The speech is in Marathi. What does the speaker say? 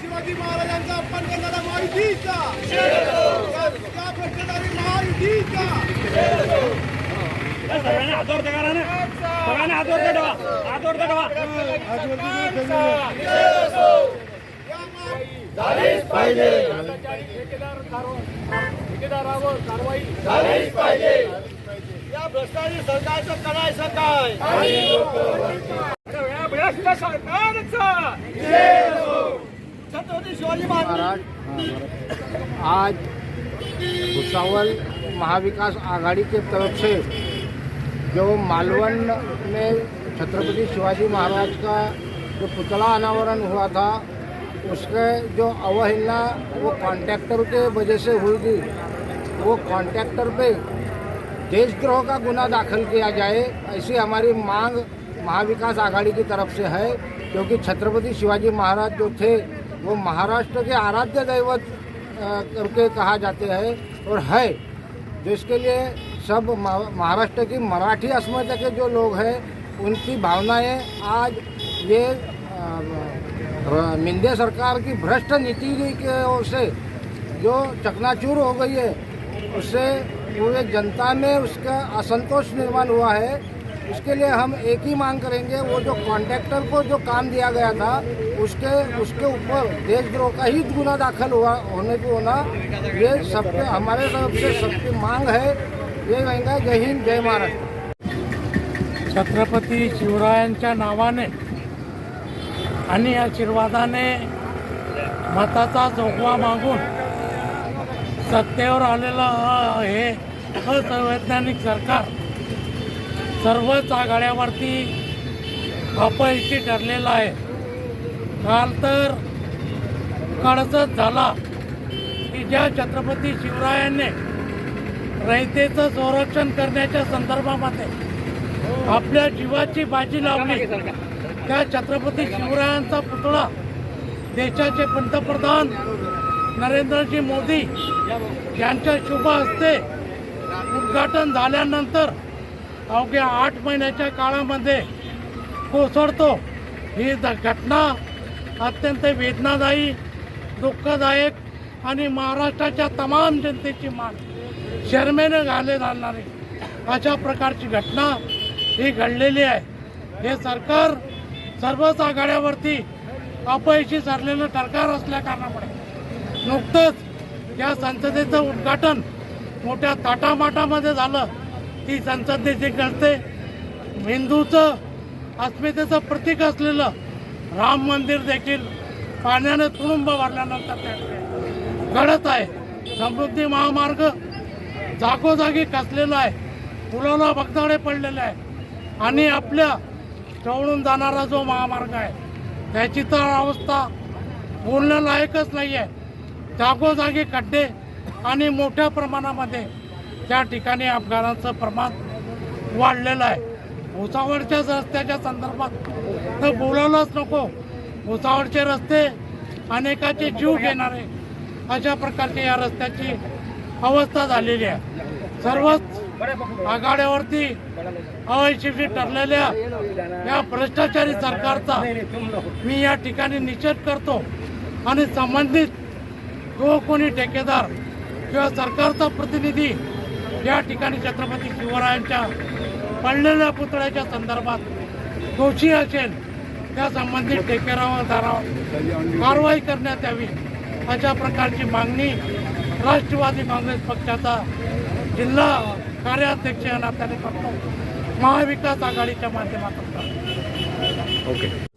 शिवाजी महाराजांचा अपमान करणारा महायुतीचा. त्या भ्रष्टाचारी महायुतीचा. सगळ्यांनी हात वरती करा ना सगळ्यांनी हात वरती ठेवा. हात वरती ठेवा. महा- ठेकेदारावर कारवाई झालीच पाहिजे या भ्रष्टाचारी सरकारचं करायचं काय भ्रष्ट सरकारचा. महाराज। आज भुसावल महाविकास आघाड़ी के तरफ़ से जो मालवन में छत्रपति शिवाजी महाराज का जो पुतला अनावरण हुआ था, उसके जो अवहेलना वो कॉन्ट्रैक्टर के वजह से हुई थी। वो कॉन्ट्रैक्टर पे देशद्रोह का गुना दाखिल किया जाए, ऐसी हमारी मांग महाविकास आघाड़ी की तरफ़ से है, क्योंकि छत्रपति शिवाजी महाराज जो थे वो महाराष्ट्र के आराध्य दैवत करके कहा जाते हैं और है। जो इसके लिए सब महाराष्ट्र की मराठी अस्मिता के जो लोग हैं, उनकी भावनाएँ आज ये मिंदे सरकार की भ्रष्ट नीति के ओर से जो चकनाचूर हो गई है, उससे पूरे जनता में उसका असंतोष निर्माण हुआ है। उसके लिए हम एक ही मांग करेंगे, वो जो कॉन्ट्रैक्टर को जो काम दिया गया था उसके उसके ऊपर देशद्रोह का ही गुना दाखिल हुआ होने को होना ये सबके हमारे तरफ से सबकी मांग है। ये रहेगा जय हिंद जय महाराष्ट्र। छत्रपती शिवरायांच्या नावाने आणि आशीर्वादाने मताचा जोखवा मागून सत्तेवर आलेलं हे असंवैधानिक सरकार सर्वच आघाड्यावरती अपयशी ठरलेलं आहे. काल तर कळसच झाला की ज्या छत्रपती शिवरायांनी रयतेचं संरक्षण करण्याच्या संदर्भामध्ये आपल्या जीवाची बाजी लावली. त्या छत्रपती शिवरायांचा पुतळा देशाचे पंतप्रधान नरेंद्रजी मोदी यांच्या शुभ हस्ते उद्घाटन झाल्यानंतर अवघ्या आठ महिन्याच्या काळामध्ये कोसळतो. ही घटना अत्यंत वेदनादायी दुःखदायक आणि महाराष्ट्राच्या तमाम जनतेची मान शर्मेनं घाले घालणारी अशा प्रकारची घटना ही घडलेली आहे. हे सरकार सर्वच आघाड्यावरती अपयशी सरलेलं सरकार असल्या कारणामुळे नुकतंच या संसदेचं उद्घाटन मोठ्या ताटामाटामध्ये झालं. ती संसद देखील हिंदूचं अस्मितेचं प्रतीक असलेलं राम मंदिर देखील पाण्याने तुडुंब भरल्यानंतर त्या घडत आहे. समृद्धी महामार्ग जागोजागी कसलेला आहे पुलाला बगदाडे पडलेले आहे आणि आपल्या जवळून जाणारा जो महामार्ग आहे त्याची तर अवस्था बोलण्यालायकच नाही आहे जागोजागी खड्डे आणि मोठ्या प्रमाणामध्ये त्या ठिकाणी अपघाताचं प्रमाण वाढलेलं आहे. भुसावळच्या रस्त्याच्या संदर्भात तर बोलायलाच नको. भुसावळचे रस्ते अनेकाचे जीव घेणारे अशा प्रकारची या रस्त्याची अवस्था झालेली आहे. सर्वच आघाड्यावरती अयशस्वी ठरलेल्या या भ्रष्टाचारी सरकारचा मी या ठिकाणी निषेध करतो आणि संबंधित जो कोणी ठेकेदार किंवा सरकारचा प्रतिनिधी या ठिकाणी छत्रपती शिवरायांच्या पडलेल्या पुतळ्याच्या संदर्भात दोषी असेल त्या संबंधित ठेकेदारावर दारावर कारवाई करण्यात यावी. अशा प्रकारची मागणी राष्ट्रवादी काँग्रेस पक्षाचा जिल्हा कार्याध्यक्ष या नात्याने करतो. महाविकास आघाडीच्या माध्यमातून. करतो ओके